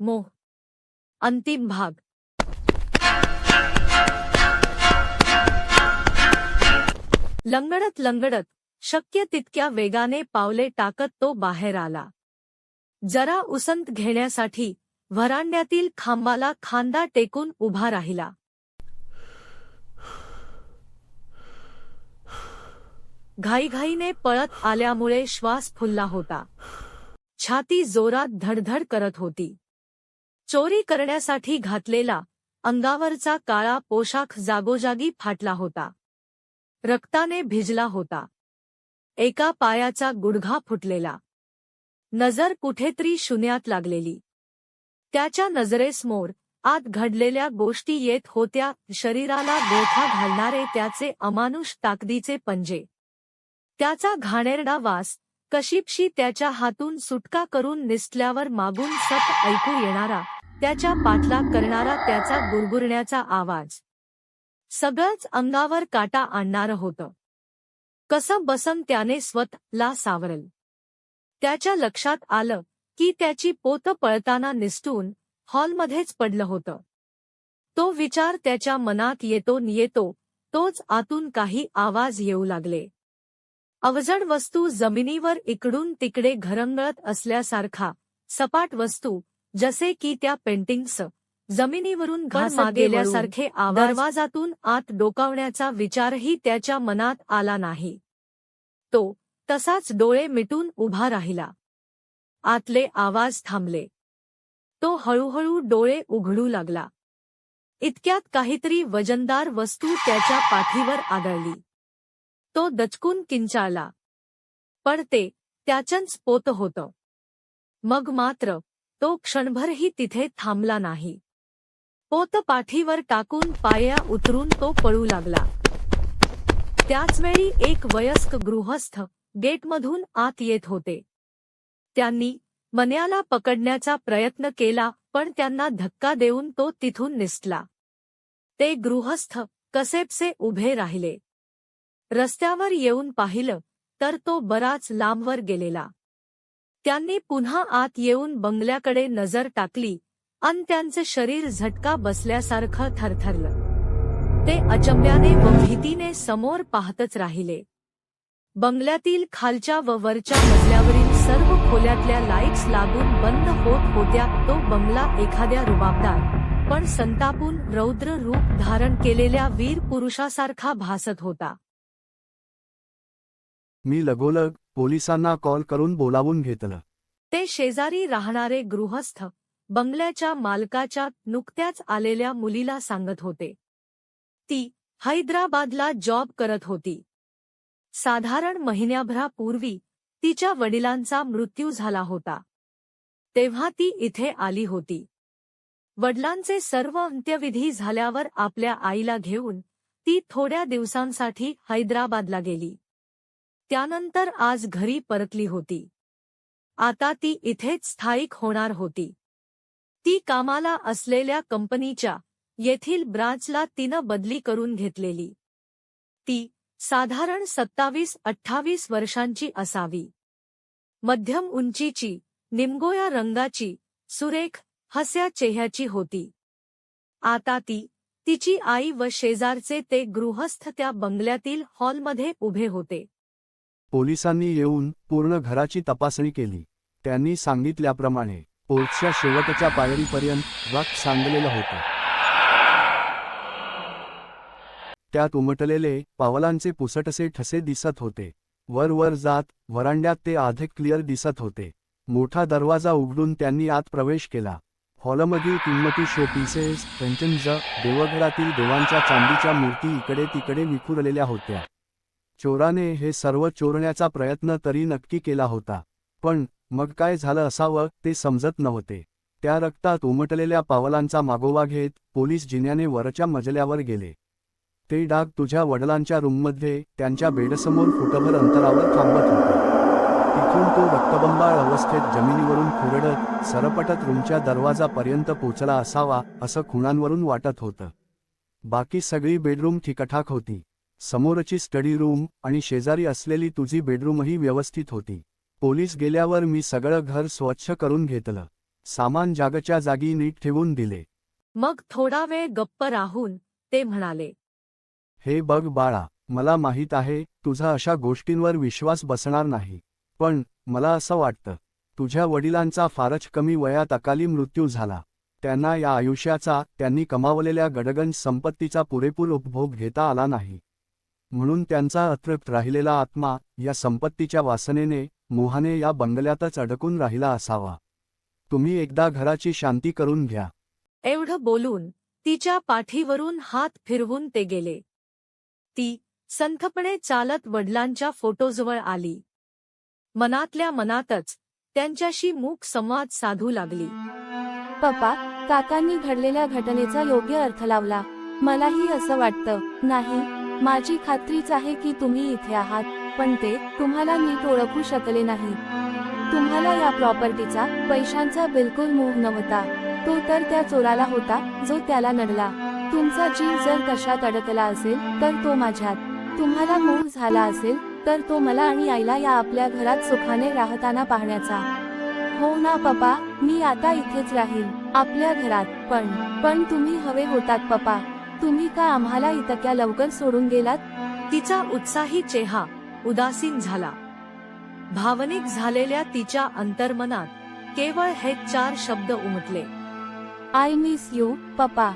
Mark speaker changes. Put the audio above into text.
Speaker 1: मोह. अंतिम भाग. लंगडत लंगडत शक्य तितक्या वेगाने पावले टाकत तो बाहेर आला. जरा उसंत घेण्यासाठी व्हरांड्यातील खांबाला खांदा टेकून उभा राहिला. घाईघाईने पळत आल्यामुळे श्वास फुलला होता. छाती जोरात धडधड करत होती. चोरी करण्यासाठी घातलेला अंगावरचा काळा पोशाख जागोजागी फाटला होता. रक्ताने भिजला होता. एका पायाचा गुडघा फुटलेला. नजर कुठेतरी शून्यात लागलेली. त्याच्या नजरेसमोर आत घडलेल्या गोष्टी येत होत्या शरीराला गोठा घालणारे त्याचे अमानुष ताकदीचे पंजे. त्याचा घाणेरडा वास कशिपशी त्याच्या हातून सुटका करून निसटल्यावर मागून सत ऐकू येणारा त्याच्या पाठलाग करणारा त्याचा गुरगुरण्याचा आवाज. सगळंच अंगावर काटा आणणारं होतं. कसं बसन त्याने स्वतःला सावरल. त्याच्या लक्षात आलं की त्याची पोतं पळताना निसटून हॉलमध्येच पडलं होतं. तो विचार त्याच्या मनात येतो येतो तोच आतून काही आवाज येऊ लागले. अवजड वस्तू जमिनीवर इकडून तिकडे घरंगळत असल्यासारखा सपाट वस्तू जसे की त्या पेंटिंग्स जमिनीवरून घास गेल्यासारखे दरवाजातून आत डोकावण्याचा विचारही त्याच्या मनात आला नाही. तो तसाच डोळे मिटून उभा राहिला. आतले आवाज थांबले. तो हळूहळू डोळे उघडू लागला. इतक्यात काहीतरी वजनदार वस्तू त्याच्या पाठीवर आदळली. तो दचकून किंचाळला. पण ते त्याचंच पोत होतं. मग मात्र तो क्षणभरही तिथे थांबला नाही. पोत पाठीवर टाकून पाया उतरून तो पळू लागला. त्याचवेळी एक वयस्क गृहस्थ गेटमधून आत येत होते. त्यांनी मन्याला पकडण्याचा प्रयत्न केला पण त्यांना धक्का देऊन तो तिथून निसटला. ते गृहस्थ कसेपसे उभे राहिले. रस्त्यावर येऊन पाहिलं तर तो बराच लांबवर गेलेला. त्यांनी पुन्हा आत येऊन बंगल्याकडे नजर टाकली अन त्यांचे शरीर झटका बसल्यासारखं थरथरलं. ते अचंब्याने व भीतीने समोर पाहतच राहिले. बंगल्यातील खालच्या व वरच्या मजल्यावरील सर्व खोल्यातल्या लाईट्स लागून बंद होत होत्या तो बंगला एखाद्या रुबाबदार पण संतापून रौद्र रूप धारण केलेल्या वीर पुरुषासारखा भासत होता.
Speaker 2: मी लगोलग पोलिसांना कॉल करून बोलावून घेतलं.
Speaker 1: ते शेजारी राहणारे गृहस्थ बंगल्याच्या मालकाच्या नुकत्याच आलेल्या मुलीला सांगत होते. ती हैदराबादला जॉब करत होती. साधारण महिन्याभरापूर्वी तिच्या वडिलांचा मृत्यू झाला होता. तेव्हा ती इथे आली होती. वडिलांचे सर्व अंत्यविधी झाल्यावर आपल्या आईला घेऊन ती थोड्या दिवसांसाठी हैदराबादला गेली. त्यानंतर आज घरी परतली होती. आता ती इथेच स्थायिक होणार होती. ती कामाला असलेल्या कंपनीच्या येथील ब्रांचला तिनं बदली करून घेतलेली. ती साधारण सत्तावीस अठ्ठावीस वर्षांची असावी. मध्यम उंचीची निमगोया रंगाची सुरेख हस्या चेह्याची होती. आता ती तिची आई व शेजारचे ते गृहस्थ त्या बंगल्यातील हॉलमध्ये उभे होते.
Speaker 2: पोलिसांनी येऊन पूर्ण घराची तपासणी केली. त्यांनी सांगितल्याप्रमाणे पोर्टच्या शेवटच्या पायरीपर्यंत वाक सांगलेलं होतं. त्यात उमटलेले पावलांचे पुसटसे ठसे दिसत होते. वर वर जात वरांड्यात ते आधे क्लिअर दिसत होते. मोठा दरवाजा उघडून त्यांनी आत प्रवेश केला. हॉलमधील किंमती शो पीसेस पेंटन्स देवघरातील देवांच्या चांदीच्या मूर्ती इकडे तिकडे विखुरलेल्या होत्या. चोराने हे सर्व चोरण्याचा प्रयत्न तरी नक्की केला होता. पण मग काय झालं असावं ते समजत नव्हते. त्या रक्तात उमटलेल्या पावलांचा मागोवा घेत पोलीस जिन्याने वरच्या मजल्यावर गेले. ते डाग तुझ्या वडिलांच्या रूममध्ये त्यांच्या बेडसमोर फुटभर अंतरावर थांबत होते. तिथून तो रक्तबंबाळ अवस्थेत जमिनीवरून खुरडत सरपटत रूमच्या दरवाजापर्यंत पोचला असावा असं खुणांवरून वाटत होतं. बाकी सगळी बेडरूम ठिकठाक होती. समोरची स्टडी रूम आणि शेजारी असलेली तुझी बेडरूमही व्यवस्थित होती. पोलीस गेल्यावर मी सगळं घर स्वच्छ करून घेतलं. सामान जागच्या जागी नीट ठेवून दिले.
Speaker 1: मग थोडा वेळ गप्प राहून ते म्हणाले
Speaker 2: हे बघ बाळा मला माहीत आहे तुझा अशा गोष्टींवर विश्वास बसणार नाही. पण मला असं वाटतं तुझ्या वडिलांचा फारच कमी वयात अकाली मृत्यू झाला. त्यांना या आयुष्याचा त्यांनी कमावलेल्या गडगंज संपत्तीचा पुरेपूर उपभोग घेता आला नाही. म्हणून त्यांचा अतृप्त राहिलेला आत्मा या संपत्तीच्या वासनेने मोहाने या बंगल्यातच अडकून राहिला असावा. तुम्ही एकदा घराची शांती करून घ्या.
Speaker 1: एवढं बोलून तिच्या पाठीवरून हात फिरवून ते गेले. ती संथपणे चालत वडिलांच्या फोटोजवळ आली. मनातल्या मनातच त्यांच्याशी मूक संवाद साधू लागली.
Speaker 3: पप्पा काकांनी घडलेल्या घटनेचा योग्य अर्थ लावला. मलाही असं वाटतं नाही? माझी खात्रीच आहे की तुम्ही इथे आहात पण ते तुम्हाला नीट ओळखू शकले नाही. तुम्हाला या प्रॉपर्टीचा पैशांचा बिलकुल मोह नव्हता. तो तर त्या चोराला होता जो त्याला नडला. तुमचा जीव जर कशात अडकला असेल तर तो माझ्यात. तुम्हाला मोह झाला असेल तर तो मला आणि आईला या आपल्या घरात सुखाने राहताना पाहण्याचा. हो ना पप्पा मी आता इथेच राहील आपल्या घरात पण पण तुम्ही हवे होतात पप्पा. तुम्ही का आम्हाला इतक्या लवकर सोडून गेलात?
Speaker 1: तिचा उत्साही चेहरा उदासीन झाला. भावनिक झालेल्या तिच्या अंतर्मनात केवळ हे चार शब्द उमटले.
Speaker 3: आय मिस यू पप्पा